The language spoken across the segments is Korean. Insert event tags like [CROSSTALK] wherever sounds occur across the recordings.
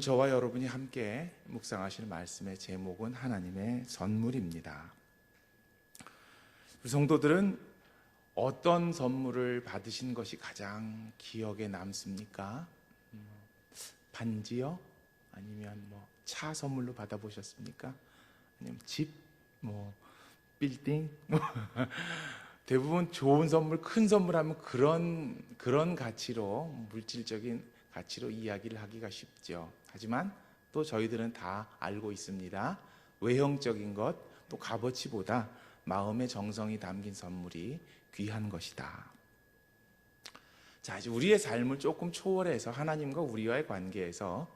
오늘 저와 여러분이 함께 묵상하실 말씀의 제목은 하나님의 선물입니다. 우리 성도들은 어떤 선물을 받으신 것이 가장 기억에 남습니까? 음, 반지요? 아니면 뭐 차 선물로 받아보셨습니까? 아니면 집, 뭐 빌딩? [LAUGHS] 대부분 좋은 선물, 큰 선물하면 그런 그런 가치로 물질적인 가치로 이야기를 하기가 쉽죠. 하지만 또 저희들은 다 알고 있습니다. 외형적인 것, 또 값어치보다 마음의 정성이 담긴 선물이 귀한 것이다. 자, 이제 우리의 삶을 조금 초월해서 하나님과 우리와의 관계에서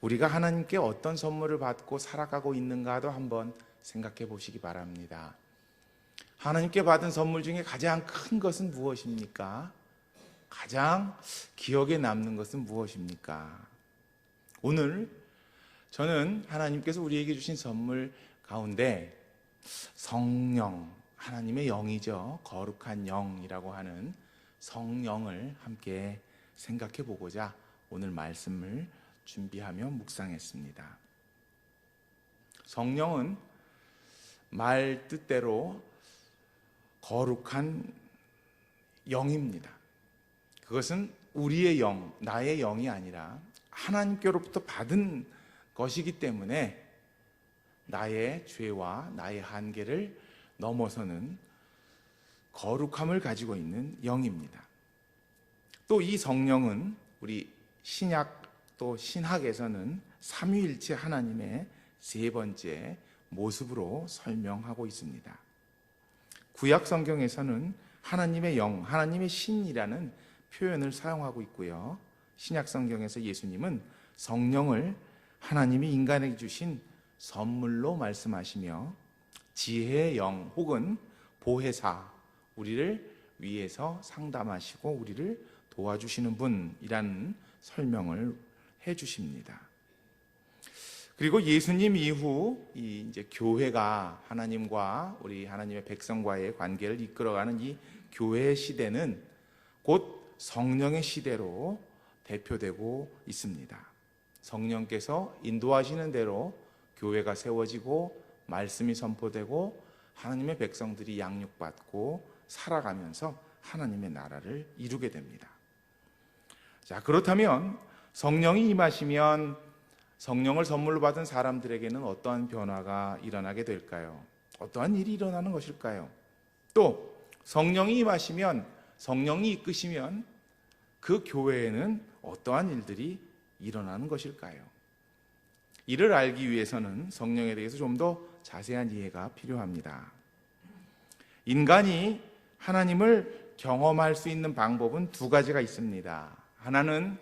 우리가 하나님께 어떤 선물을 받고 살아가고 있는가도 한번 생각해 보시기 바랍니다. 하나님께 받은 선물 중에 가장 큰 것은 무엇입니까? 가장 기억에 남는 것은 무엇입니까? 오늘 저는 하나님께서 우리에게 주신 선물 가운데 성령, 하나님의 영이죠. 거룩한 영이라고 하는 성령을 함께 생각해 보고자 오늘 말씀을 준비하며 묵상했습니다. 성령은 말 뜻대로 거룩한 영입니다. 그것은 우리의 영, 나의 영이 아니라 하나님께로부터 받은 것이기 때문에 나의 죄와 나의 한계를 넘어서는 거룩함을 가지고 있는 영입니다. 또 이 성령은 우리 신약 또 신학에서는 삼위일체 하나님의 세 번째 모습으로 설명하고 있습니다. 구약 성경에서는 하나님의 영, 하나님의 신이라는 표현을 사용하고 있고요. 신약 성경에서 예수님은 성령을 하나님이 인간에게 주신 선물로 말씀하시며 지혜의 영 혹은 보혜사 우리를 위해서 상담하시고 우리를 도와주시는 분이라는 설명을 해 주십니다. 그리고 예수님 이후 이 이제 교회가 하나님과 우리 하나님의 백성과의 관계를 이끌어가는 이 교회의 시대는 곧 성령의 시대로 대표되고 있습니다. 성령께서 인도하시는 대로 교회가 세워지고 말씀이 선포되고 하나님의 백성들이 양육받고 살아가면서 하나님의 나라를 이루게 됩니다. 자, 그렇다면 성령이 임하시면 성령을 선물로 받은 사람들에게는 어떠한 변화가 일어나게 될까요? 어떠한 일이 일어나는 것일까요? 또 성령이 임하시면 성령이 이끄시면 그 교회에는 어떠한 일들이 일어나는 것일까요? 이를 알기 위해서는 성령에 대해서 좀 더 자세한 이해가 필요합니다. 인간이 하나님을 경험할 수 있는 방법은 두 가지가 있습니다. 하나는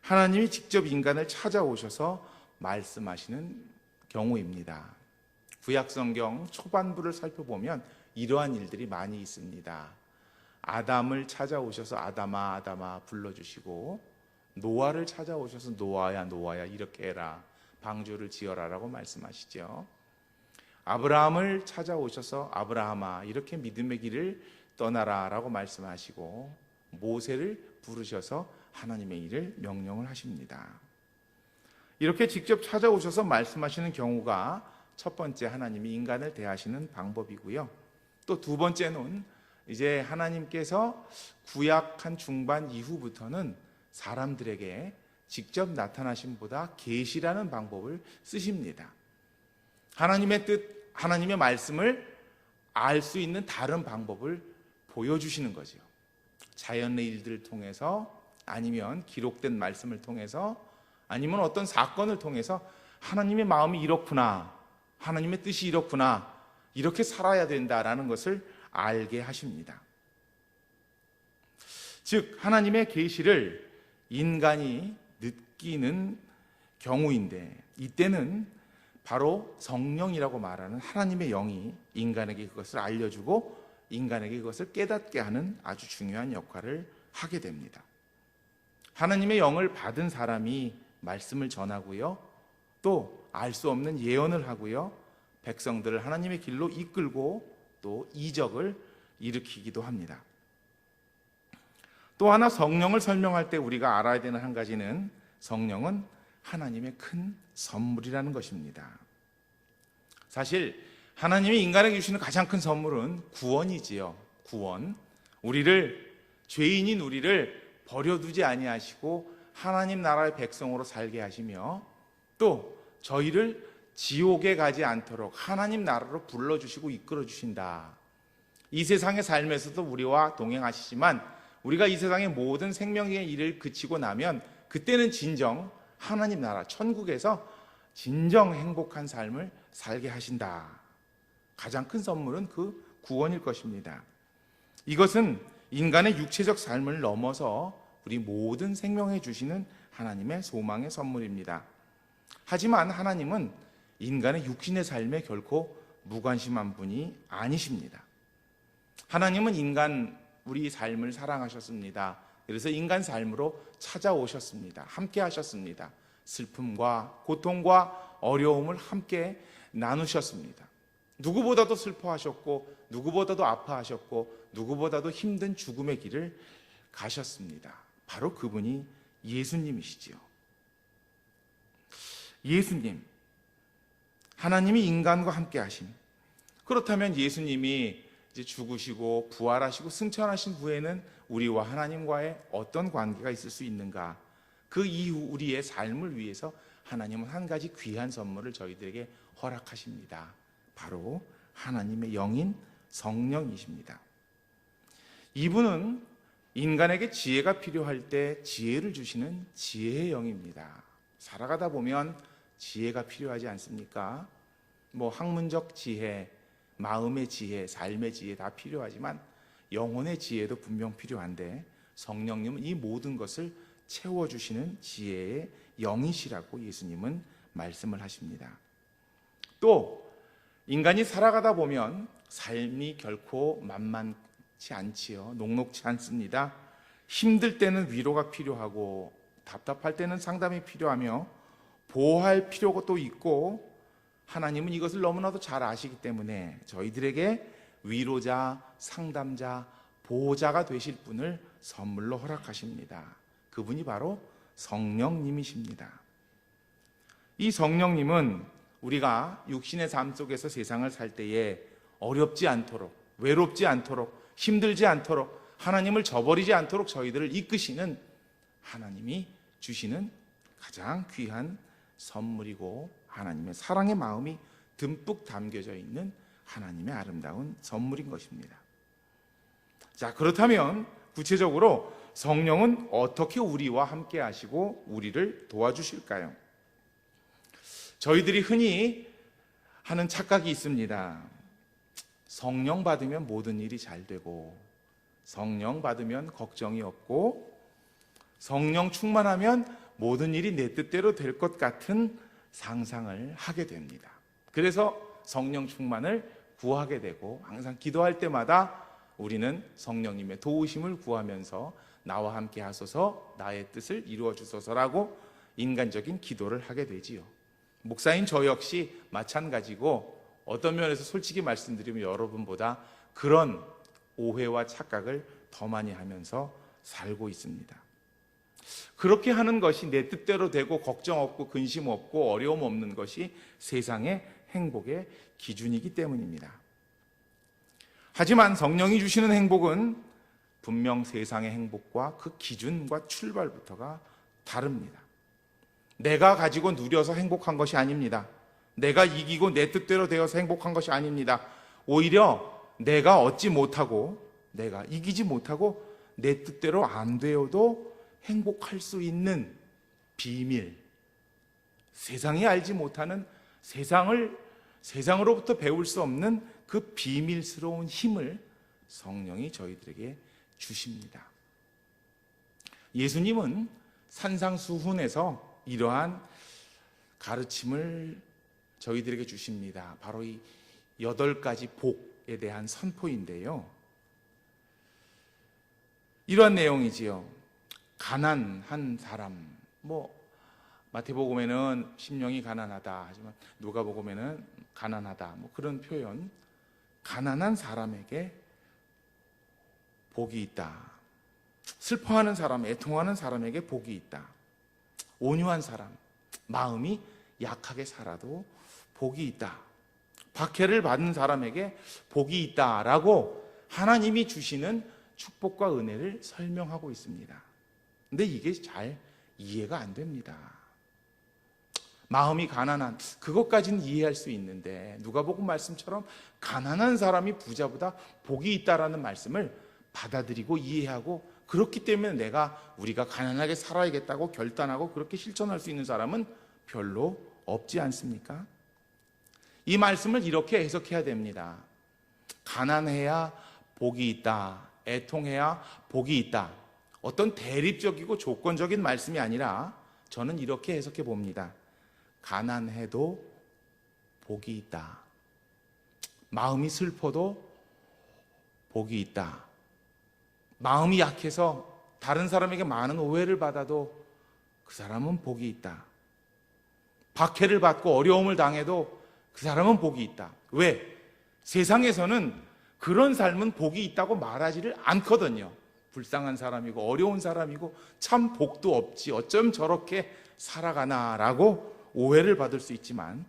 하나님이 직접 인간을 찾아오셔서 말씀하시는 경우입니다. 구약 성경 초반부를 살펴보면 이러한 일들이 많이 있습니다. 아담을 찾아오셔서 아담아 아담아 불러주시고 노아를 찾아오셔서 노아야 노아야 이렇게 해라 방주를 지어라라고 말씀하시죠. 아브라함을 찾아오셔서 아브라함아 이렇게 믿음의 길을 떠나라라고 말씀하시고 모세를 부르셔서 하나님의 일을 명령을 하십니다. 이렇게 직접 찾아오셔서 말씀하시는 경우가 첫 번째 하나님이 인간을 대하시는 방법이고요. 또 두 번째는 이제 하나님께서 구약한 중반 이후부터는 사람들에게 직접 나타나심보다 계시라는 방법을 쓰십니다. 하나님의 뜻, 하나님의 말씀을 알 수 있는 다른 방법을 보여주시는 거죠. 자연의 일들을 통해서 아니면 기록된 말씀을 통해서 아니면 어떤 사건을 통해서 하나님의 마음이 이렇구나. 하나님의 뜻이 이렇구나. 이렇게 살아야 된다라는 것을 알게 하십니다. 즉 하나님의 계시를 인간이 느끼는 경우인데 이때는 바로 성령이라고 말하는 하나님의 영이 인간에게 그것을 알려주고 인간에게 그것을 깨닫게 하는 아주 중요한 역할을 하게 됩니다. 하나님의 영을 받은 사람이 말씀을 전하고요. 또 알 수 없는 예언을 하고요. 백성들을 하나님의 길로 이끌고 또 이적을 일으키기도 합니다. 또 하나 성령을 설명할 때 우리가 알아야 되는 한 가지는 성령은 하나님의 큰 선물이라는 것입니다. 사실 하나님이 인간에게 주시는 가장 큰 선물은 구원이지요. 구원. 우리를 죄인인 우리를 버려두지 아니하시고 하나님 나라의 백성으로 살게 하시며 또 저희를 지옥에 가지 않도록 하나님 나라로 불러주시고 이끌어 주신다. 이 세상의 삶에서도 우리와 동행하시지만 우리가 이 세상의 모든 생명의 일을 그치고 나면 그때는 진정 하나님 나라 천국에서 진정 행복한 삶을 살게 하신다. 가장 큰 선물은 그 구원일 것입니다. 이것은 인간의 육체적 삶을 넘어서 우리 모든 생명에 주시는 하나님의 소망의 선물입니다. 하지만 하나님은 인간의 육신의 삶에 결코 무관심한 분이 아니십니다. 하나님은 인간 우리 삶을 사랑하셨습니다. 그래서 인간 삶으로 찾아오셨습니다. 함께 하셨습니다. 슬픔과 고통과 어려움을 함께 나누셨습니다. 누구보다도 슬퍼하셨고 누구보다도 아파하셨고 누구보다도 힘든 죽음의 길을 가셨습니다. 바로 그분이 예수님이시지요. 예수님. 하나님이 인간과 함께 하심. 그렇다면 예수님이 이제 죽으시고 부활하시고 승천하신 후에는 우리와 하나님과의 어떤 관계가 있을 수 있는가? 그 이후 우리의 삶을 위해서 하나님은 한 가지 귀한 선물을 저희들에게 허락하십니다. 바로 하나님의 영인 성령이십니다. 이분은 인간에게 지혜가 필요할 때 지혜를 주시는 지혜의 영입니다. 살아가다 보면 지혜가 필요하지 않습니까? 뭐 학문적 지혜, 마음의 지혜, 삶의 지혜 다 필요하지만 영혼의 지혜도 분명 필요한데 성령님은 이 모든 것을 채워주시는 지혜의 영이시라고 예수님은 말씀을 하십니다. 또 인간이 살아가다 보면 삶이 결코 만만치 않지요. 녹록치 않습니다. 힘들 때는 위로가 필요하고 답답할 때는 상담이 필요하며 보호할 필요가 또 있고 하나님은 이것을 너무나도 잘 아시기 때문에 저희들에게 위로자, 상담자, 보호자가 되실 분을 선물로 허락하십니다. 그분이 바로 성령님이십니다. 이 성령님은 우리가 육신의 삶 속에서 세상을 살 때에 어렵지 않도록, 외롭지 않도록, 힘들지 않도록, 하나님을 저버리지 않도록 저희들을 이끄시는 하나님이 주시는 가장 귀한 선물이고 하나님의 사랑의 마음이 듬뿍 담겨져 있는 하나님의 아름다운 선물인 것입니다. 자, 그렇다면 구체적으로 성령은 어떻게 우리와 함께 하시고 우리를 도와주실까요? 저희들이 흔히 하는 착각이 있습니다. 성령 받으면 모든 일이 잘 되고, 성령 받으면 걱정이 없고, 성령 충만하면 모든 일이 내 뜻대로 될 것 같은 상상을 하게 됩니다. 그래서 성령 충만을 구하게 되고 항상 기도할 때마다 우리는 성령님의 도우심을 구하면서 나와 함께 하소서 나의 뜻을 이루어 주소서라고 인간적인 기도를 하게 되지요. 목사인 저 역시 마찬가지고 어떤 면에서 솔직히 말씀드리면 여러분보다 그런 오해와 착각을 더 많이 하면서 살고 있습니다. 그렇게 하는 것이 내 뜻대로 되고 걱정 없고 근심 없고 어려움 없는 것이 세상의 행복의 기준이기 때문입니다. 하지만 성령이 주시는 행복은 분명 세상의 행복과 그 기준과 출발부터가 다릅니다. 내가 가지고 누려서 행복한 것이 아닙니다. 내가 이기고 내 뜻대로 되어서 행복한 것이 아닙니다. 오히려 내가 얻지 못하고 내가 이기지 못하고 내 뜻대로 안 되어도 행복할 수 있는 비밀, 세상이 알지 못하는 세상을 세상으로부터 배울 수 없는 그 비밀스러운 힘을 성령이 저희들에게 주십니다. 예수님은 산상수훈에서 이러한 가르침을 저희들에게 주십니다. 바로 이 여덟 가지 복에 대한 선포인데요. 이러한 내용이지요. 가난한 사람. 뭐 마태복음에는 심령이 가난하다 하지만 누가복음에는 가난하다. 뭐 그런 표현. 가난한 사람에게 복이 있다. 슬퍼하는 사람 애통하는 사람에게 복이 있다. 온유한 사람 마음이 약하게 살아도 복이 있다. 박해를 받는 사람에게 복이 있다라고 하나님이 주시는 축복과 은혜를 설명하고 있습니다. 근데 이게 잘 이해가 안 됩니다. 마음이 가난한 그것까지는 이해할 수 있는데 누가복음 말씀처럼 가난한 사람이 부자보다 복이 있다라는 말씀을 받아들이고 이해하고 그렇기 때문에 내가 우리가 가난하게 살아야겠다고 결단하고 그렇게 실천할 수 있는 사람은 별로 없지 않습니까? 이 말씀을 이렇게 해석해야 됩니다. 가난해야 복이 있다. 애통해야 복이 있다. 어떤 대립적이고 조건적인 말씀이 아니라 저는 이렇게 해석해 봅니다. 가난해도 복이 있다. 마음이 슬퍼도 복이 있다. 마음이 약해서 다른 사람에게 많은 오해를 받아도 그 사람은 복이 있다. 박해를 받고 어려움을 당해도 그 사람은 복이 있다. 왜? 세상에서는 그런 삶은 복이 있다고 말하지를 않거든요. 불쌍한 사람이고 어려운 사람이고 참 복도 없지. 어쩜 저렇게 살아가나라고 오해를 받을 수 있지만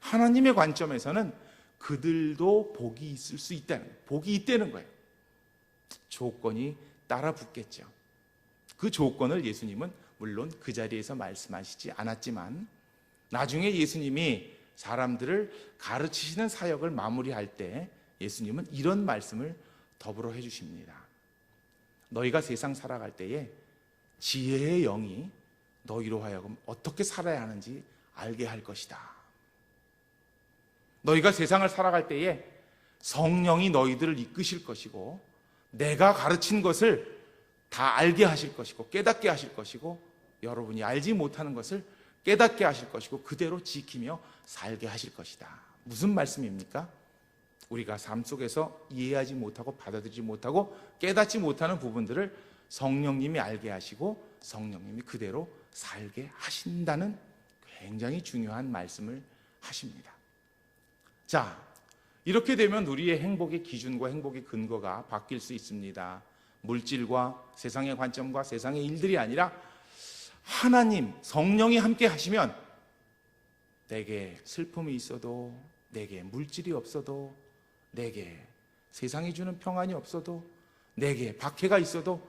하나님의 관점에서는 그들도 복이 있을 수 있다는. 복이 있다는 거예요. 조건이 따라 붙겠죠. 그 조건을 예수님은 물론 그 자리에서 말씀하시지 않았지만 나중에 예수님이 사람들을 가르치시는 사역을 마무리할 때 예수님은 이런 말씀을 더불어 해주십니다. 너희가 세상 살아갈 때에 지혜의 영이 너희로 하여금 어떻게 살아야 하는지 알게 할 것이다. 너희가 세상을 살아갈 때에 성령이 너희들을 이끄실 것이고 내가 가르친 것을 다 알게 하실 것이고 깨닫게 하실 것이고 여러분이 알지 못하는 것을 깨닫게 하실 것이고 그대로 지키며 살게 하실 것이다. 무슨 말씀입니까? 우리가 삶 속에서 이해하지 못하고 받아들이지 못하고 깨닫지 못하는 부분들을 성령님이 알게 하시고 성령님이 그대로 살게 하신다는 굉장히 중요한 말씀을 하십니다. 자, 이렇게 되면 우리의 행복의 기준과 행복의 근거가 바뀔 수 있습니다. 물질과 세상의 관점과 세상의 일들이 아니라 하나님, 성령이 함께 하시면 내게 슬픔이 있어도 내게 물질이 없어도 내게 세상이 주는 평안이 없어도 내게 박해가 있어도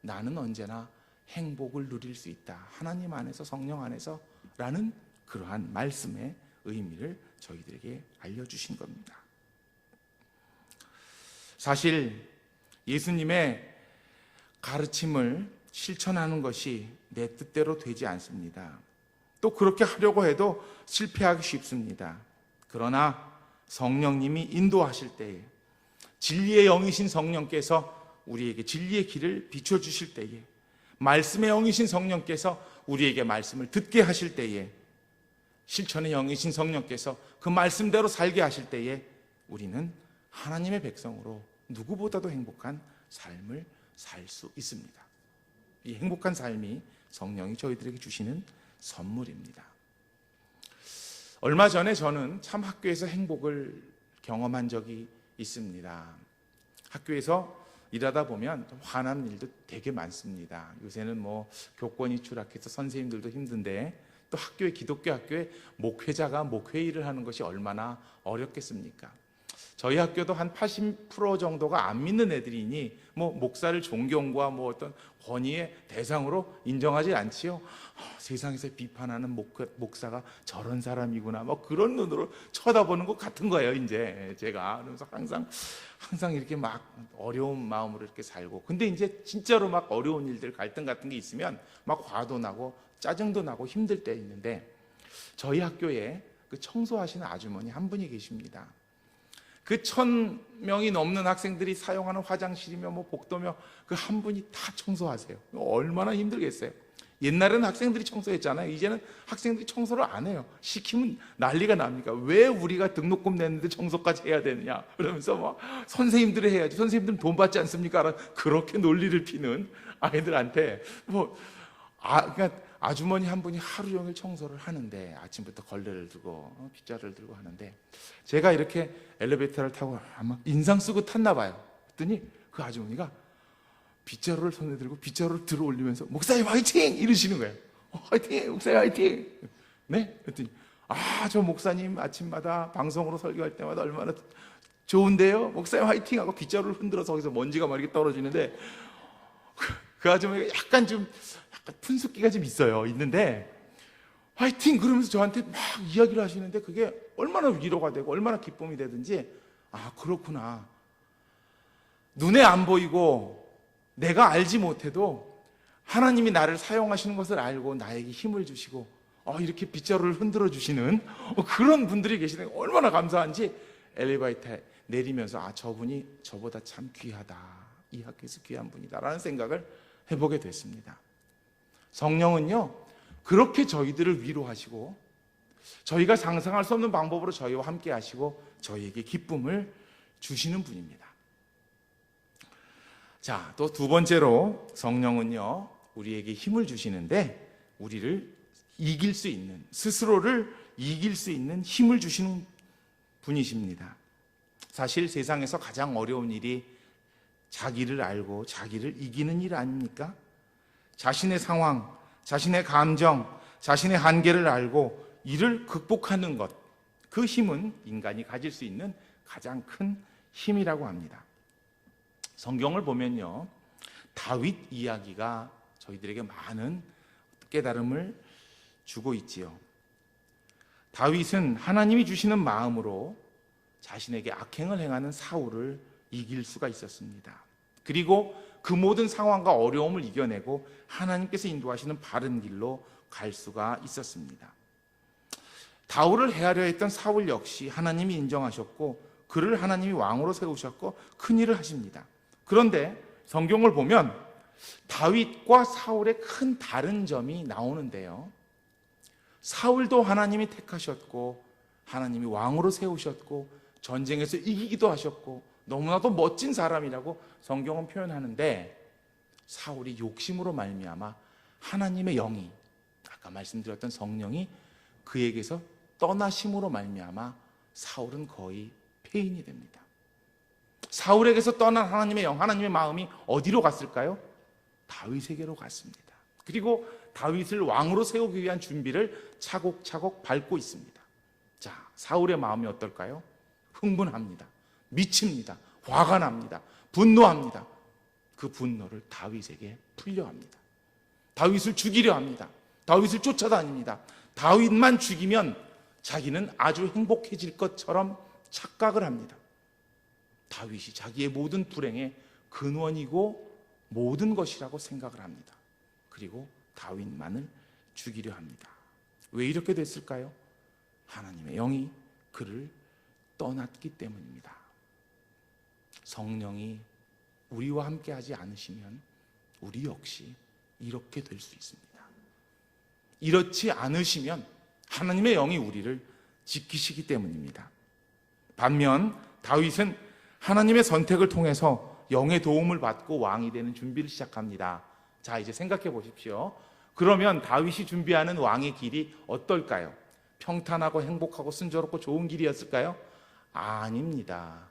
나는 언제나 행복을 누릴 수 있다. 하나님 안에서 성령 안에서 라는 그러한 말씀의 의미를 저희들에게 알려주신 겁니다. 사실 예수님의 가르침을 실천하는 것이 내 뜻대로 되지 않습니다. 또 그렇게 하려고 해도 실패하기 쉽습니다. 그러나 성령님이 인도하실 때에 진리의 영이신 성령께서 우리에게 진리의 길을 비춰 주실 때에 말씀의 영이신 성령께서 우리에게 말씀을 듣게 하실 때에 실천의 영이신 성령께서 그 말씀대로 살게 하실 때에 우리는 하나님의 백성으로 누구보다도 행복한 삶을 살 수 있습니다. 이 행복한 삶이 성령이 저희들에게 주시는 선물입니다. 얼마 전에 저는 참 학교에서 행복을 경험한 적이 있습니다. 학교에서 일하다 보면 화난 일도 되게 많습니다. 요새는 뭐 교권이 추락해서 선생님들도 힘든데 또 학교에 기독교 학교에 목회자가 목회 일을 하는 것이 얼마나 어렵겠습니까? 저희 학교도 한 80% 정도가 안 믿는 애들이니 뭐 목사를 존경과 뭐 어떤 권위의 대상으로 인정하지 않지요. 어, 세상에서 비판하는 목, 목사가 저런 사람이구나. 뭐 그런 눈으로 쳐다보는 것 같은 거예요. 이제 제가 그래서 항상 항상 이렇게 막 어려운 마음으로 이렇게 살고. 근데 이제 진짜로 막 어려운 일들 갈등 같은 게 있으면 막 화도 나고 짜증도 나고 힘들 때 있는데 저희 학교에 그 청소하시는 아주머니 한 분이 계십니다. 그 천 명이 넘는 학생들이 사용하는 화장실이며 뭐 복도며 그 한 분이 다 청소하세요. 얼마나 힘들겠어요. 옛날에는 학생들이 청소했잖아요. 이제는 학생들이 청소를 안 해요. 시키면 난리가 납니까? 왜 우리가 등록금 냈는데 청소까지 해야 되느냐? 그러면서 뭐 선생님들이 해야지. 선생님들은 돈 받지 않습니까? 그렇게 논리를 피는 아이들한테 뭐 아, 그러니까 아주머니 한 분이 하루 종일 청소를 하는데 아침부터 걸레를 들고 어, 빗자루를 들고 하는데 제가 이렇게 엘리베이터를 타고 아마 인상 쓰고 탔나 봐요. 그랬더니 그 아주머니가 빗자루를 손에 들고 빗자루를 들어 올리면서 목사님 화이팅 이러시는 거예요. 어, 화이팅 목사님 화이팅. 네? 그랬더니 아, 저 목사님 아침마다 방송으로 설교할 때마다 얼마나 좋은데요? 목사님 화이팅 하고 빗자루를 흔들어서 거기서 먼지가 막 이렇게 떨어지는데 그, 그 아줌마가 약간 좀 약간 푼숙기가 좀 있어요. 있는데 화이팅 그러면서 저한테 막 이야기를 하시는데 그게 얼마나 위로가 되고 얼마나 기쁨이 되든지 아, 그렇구나. 눈에 안 보이고 내가 알지 못해도 하나님이 나를 사용하시는 것을 알고 나에게 힘을 주시고 어, 이렇게 빗자루를 흔들어 주시는 어, 그런 분들이 계시는 게 얼마나 감사한지 엘리베이터에 내리면서 아 저분이 저보다 참 귀하다 이 학교에서 귀한 분이다라는 생각을 해보게 됐습니다. 성령은요 그렇게 저희들을 위로하시고 저희가 상상할 수 없는 방법으로 저희와 함께 하시고 저희에게 기쁨을 주시는 분입니다. 자, 또 두 번째로 성령은요, 우리에게 힘을 주시는데, 우리를 이길 수 있는, 스스로를 이길 수 있는 힘을 주시는 분이십니다. 사실 세상에서 가장 어려운 일이 자기를 알고 자기를 이기는 일 아닙니까? 자신의 상황, 자신의 감정, 자신의 한계를 알고 이를 극복하는 것, 그 힘은 인간이 가질 수 있는 가장 큰 힘이라고 합니다. 성경을 보면요. 다윗 이야기가 저희들에게 많은 깨달음을 주고 있지요. 다윗은 하나님이 주시는 마음으로 자신에게 악행을 행하는 사울을 이길 수가 있었습니다. 그리고 그 모든 상황과 어려움을 이겨내고 하나님께서 인도하시는 바른 길로 갈 수가 있었습니다. 다울을 해하려 했던 사울 역시 하나님이 인정하셨고 그를 하나님이 왕으로 세우셨고 큰 일을 하십니다. 그런데 성경을 보면 다윗과 사울의 큰 다른 점이 나오는데요. 사울도 하나님이 택하셨고 하나님이 왕으로 세우셨고 전쟁에서 이기기도 하셨고 너무나도 멋진 사람이라고 성경은 표현하는데 사울이 욕심으로 말미암아 하나님의 영이 아까 말씀드렸던 성령이 그에게서 떠나심으로 말미암아 사울은 거의 폐인이 됩니다. 사울에게서 떠난 하나님의 영, 하나님의 마음이 어디로 갔을까요? 다윗에게로 갔습니다. 그리고 다윗을 왕으로 세우기 위한 준비를 차곡차곡 밟고 있습니다. 자, 사울의 마음이 어떨까요? 흥분합니다. 미칩니다. 화가 납니다. 분노합니다. 그 분노를 다윗에게 풀려 합니다. 다윗을 죽이려 합니다. 다윗을 쫓아다닙니다. 다윗만 죽이면 자기는 아주 행복해질 것처럼 착각을 합니다. 다윗이 자기의 모든 불행의 근원이고 모든 것이라고 생각을 합니다. 그리고 다윗만을 죽이려 합니다. 왜 이렇게 됐을까요? 하나님의 영이 그를 떠났기 때문입니다. 성령이 우리와 함께 하지 않으시면 우리 역시 이렇게 될 수 있습니다. 이렇지 않으시면 하나님의 영이 우리를 지키시기 때문입니다. 반면 다윗은 하나님의 선택을 통해서 영의 도움을 받고 왕이 되는 준비를 시작합니다. 자, 이제 생각해 보십시오. 그러면 다윗이 준비하는 왕의 길이 어떨까요? 평탄하고 행복하고 순조롭고 좋은 길이었을까요? 아닙니다.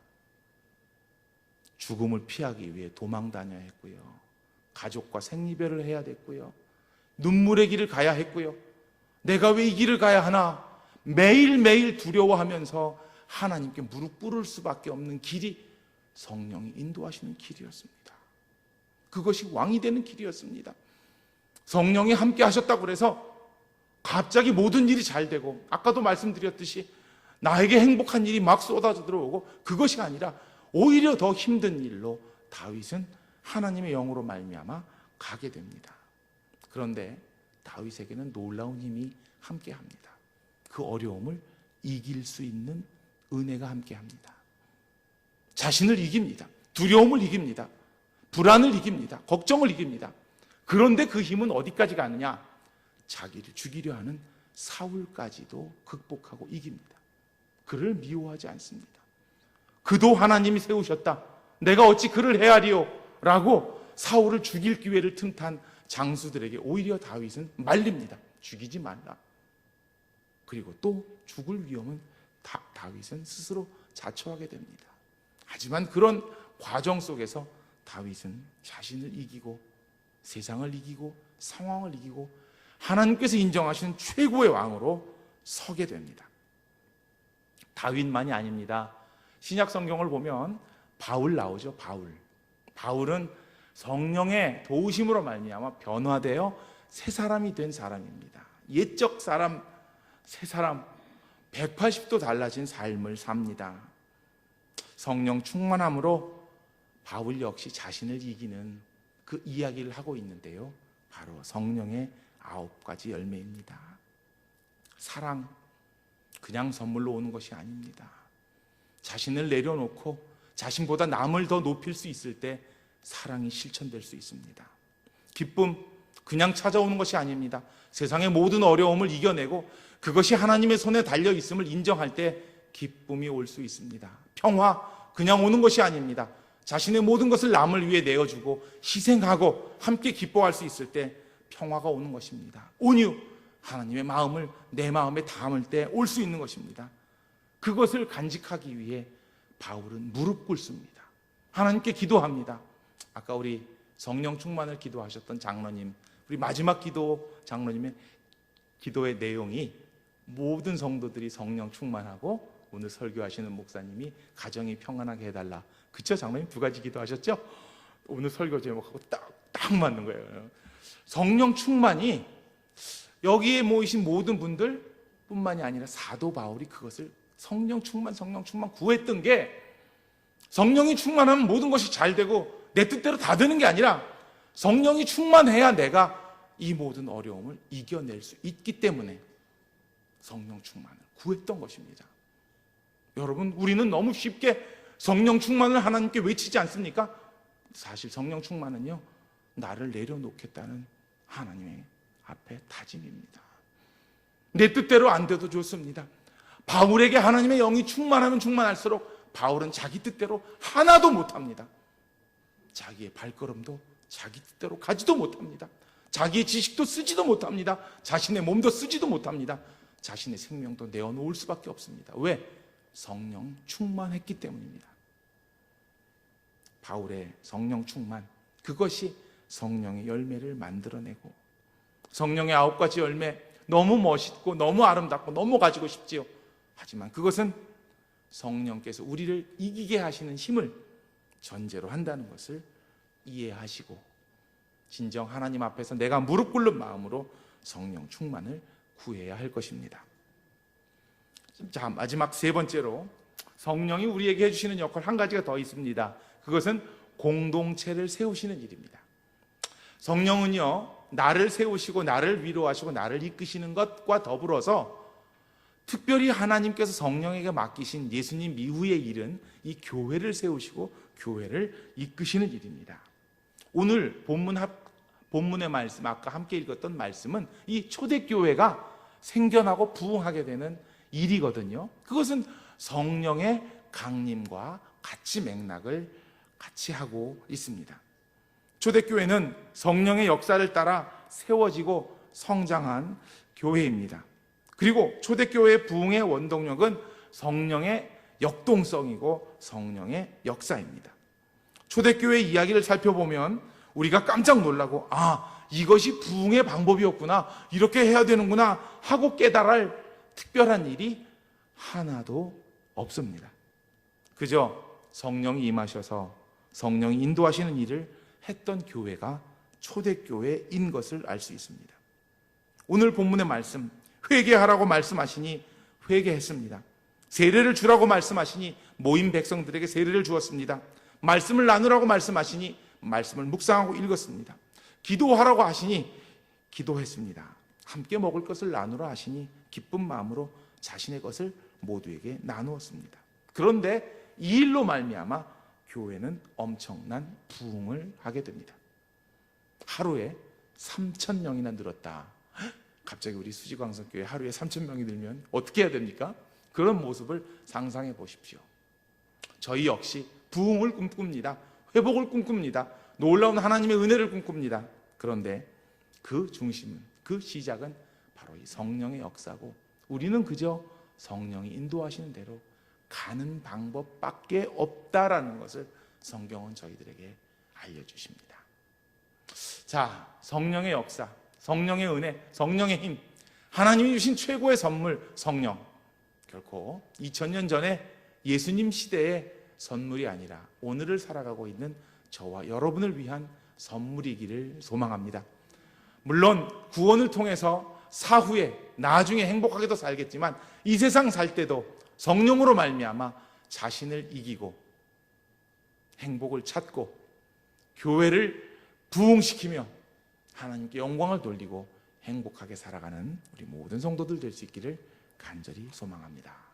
죽음을 피하기 위해 도망 다녀야 했고요. 가족과 생리별을 해야 됐고요. 눈물의 길을 가야 했고요. 내가 왜 이 길을 가야 하나? 매일매일 두려워하면서 하나님께 무릎 꿇을 수밖에 없는 길이 성령이 인도하시는 길이었습니다. 그것이 왕이 되는 길이었습니다. 성령이 함께 하셨다고 그래서 갑자기 모든 일이 잘 되고 아까도 말씀드렸듯이 나에게 행복한 일이 막 쏟아져 들어오고 그것이 아니라 오히려 더 힘든 일로 다윗은 하나님의 영으로 말미암아 가게 됩니다. 그런데 다윗에게는 놀라운 힘이 함께 합니다. 그 어려움을 이길 수 있는 은혜가 함께 합니다. 자신을 이깁니다. 두려움을 이깁니다. 불안을 이깁니다. 걱정을 이깁니다. 그런데 그 힘은 어디까지 가느냐? 자기를 죽이려 하는 사울까지도 극복하고 이깁니다. 그를 미워하지 않습니다. 그도 하나님이 세우셨다. 내가 어찌 그를 헤아리요? 라고 사울을 죽일 기회를 틈탄 장수들에게 오히려 다윗은 말립니다. 죽이지 말라. 그리고 또 죽을 위험은 다, 다윗은 스스로 자초하게 됩니다. 하지만 그런 과정 속에서 다윗은 자신을 이기고 세상을 이기고 상황을 이기고 하나님께서 인정하시는 최고의 왕으로 서게 됩니다. 다윗만이 아닙니다. 신약 성경을 보면 바울 나오죠. 바울. 바울은 성령의 도우심으로 말미암아 변화되어 새 사람이 된 사람입니다. 옛적 사람 새 사람 180도 달라진 삶을 삽니다. 성령 충만함으로 바울 역시 자신을 이기는 그 이야기를 하고 있는데요. 바로 성령의 아홉 가지 열매입니다. 사랑, 그냥 선물로 오는 것이 아닙니다. 자신을 내려놓고 자신보다 남을 더 높일 수 있을 때 사랑이 실천될 수 있습니다. 기쁨, 그냥 찾아오는 것이 아닙니다. 세상의 모든 어려움을 이겨내고 그것이 하나님의 손에 달려 있음을 인정할 때 기쁨이 올 수 있습니다. 평화, 그냥 오는 것이 아닙니다. 자신의 모든 것을 남을 위해 내어주고 희생하고 함께 기뻐할 수 있을 때 평화가 오는 것입니다. 온유, 하나님의 마음을 내 마음에 담을 때 올 수 있는 것입니다. 그것을 간직하기 위해 바울은 무릎 꿇습니다. 하나님께 기도합니다. 아까 우리 성령 충만을 기도하셨던 장로님, 우리 마지막 기도 장로님의 기도의 내용이 모든 성도들이 성령 충만하고 오늘 설교하시는 목사님이 가정이 평안하게 해달라. 그쵸 장로님 두 가지 기도하셨죠? 오늘 설교 제목하고 딱, 딱 맞는 거예요. 성령 충만이 여기에 모이신 모든 분들 뿐만이 아니라 사도 바울이 그것을 성령 충만, 성령 충만 구했던 게 성령이 충만하면 모든 것이 잘 되고 내 뜻대로 다 되는 게 아니라 성령이 충만해야 내가 이 모든 어려움을 이겨낼 수 있기 때문에 성령 충만을 구했던 것입니다. 여러분, 우리는 너무 쉽게 성령 충만을 하나님께 외치지 않습니까? 사실 성령 충만은요, 나를 내려놓겠다는 하나님의 앞에 다짐입니다. 내 뜻대로 안 돼도 좋습니다. 바울에게 하나님의 영이 충만하면 충만할수록 바울은 자기 뜻대로 하나도 못합니다. 자기의 발걸음도 자기 뜻대로 가지도 못합니다. 자기의 지식도 쓰지도 못합니다. 자신의 몸도 쓰지도 못합니다. 자신의 생명도 내어놓을 수밖에 없습니다. 왜? 성령 충만했기 때문입니다. 바울의 성령 충만, 그것이 성령의 열매를 만들어내고 성령의 아홉 가지 열매 너무 멋있고 너무 아름답고 너무 가지고 싶지요. 하지만 그것은 성령께서 우리를 이기게 하시는 힘을 전제로 한다는 것을 이해하시고 진정 하나님 앞에서 내가 무릎 꿇는 마음으로 성령 충만을 구해야 할 것입니다. 자, 마지막 세 번째로 성령이 우리에게 해주시는 역할 한 가지가 더 있습니다. 그것은 공동체를 세우시는 일입니다. 성령은요, 나를 세우시고 나를 위로하시고 나를 이끄시는 것과 더불어서 특별히 하나님께서 성령에게 맡기신 예수님 이후의 일은 이 교회를 세우시고 교회를 이끄시는 일입니다. 오늘 본문 합, 본문의 말씀, 아까 함께 읽었던 말씀은 이 초대교회가 생겨나고 부흥하게 되는 일이거든요. 그것은 성령의 강림과 같이 맥락을 같이 하고 있습니다. 초대교회는 성령의 역사를 따라 세워지고 성장한 교회입니다. 그리고 초대교회의 부흥의 원동력은 성령의 역동성이고 성령의 역사입니다. 초대교회 이야기를 살펴보면 우리가 깜짝 놀라고 아 이것이 부흥의 방법이었구나 이렇게 해야 되는구나 하고 깨달을 특별한 일이 하나도 없습니다. 그저 성령이 임하셔서 성령이 인도하시는 일을 했던 교회가 초대교회인 것을 알 수 있습니다. 오늘 본문의 말씀, 회개하라고 말씀하시니 회개했습니다. 세례를 주라고 말씀하시니 모인 백성들에게 세례를 주었습니다. 말씀을 나누라고 말씀하시니 말씀을 묵상하고 읽었습니다. 기도하라고 하시니 기도했습니다. 함께 먹을 것을 나누라 하시니 기쁜 마음으로 자신의 것을 모두에게 나누었습니다. 그런데 이 일로 말미암아 교회는 엄청난 부흥을 하게 됩니다. 하루에 3천 명이나 늘었다. 갑자기 우리 수지광성교회 하루에 3천 명이 늘면 어떻게 해야 됩니까? 그런 모습을 상상해 보십시오. 저희 역시 부흥을 꿈꿉니다. 회복을 꿈꿉니다. 놀라운 하나님의 은혜를 꿈꿉니다. 그런데 그 중심은, 그 시작은 바로 이 성령의 역사고 우리는 그저 성령이 인도하시는 대로 가는 방법밖에 없다라는 것을 성경은 저희들에게 알려주십니다. 자, 성령의 역사, 성령의 은혜, 성령의 힘, 하나님이 주신 최고의 선물 성령. 결코 2000년 전에 예수님 시대의 선물이 아니라 오늘을 살아가고 있는 저와 여러분을 위한 선물이기를 소망합니다. 물론 구원을 통해서 사후에 나중에 행복하게도 살겠지만 이 세상 살 때도 성령으로 말미암아 자신을 이기고 행복을 찾고 교회를 부흥시키며 하나님께 영광을 돌리고 행복하게 살아가는 우리 모든 성도들 될 수 있기를 간절히 소망합니다.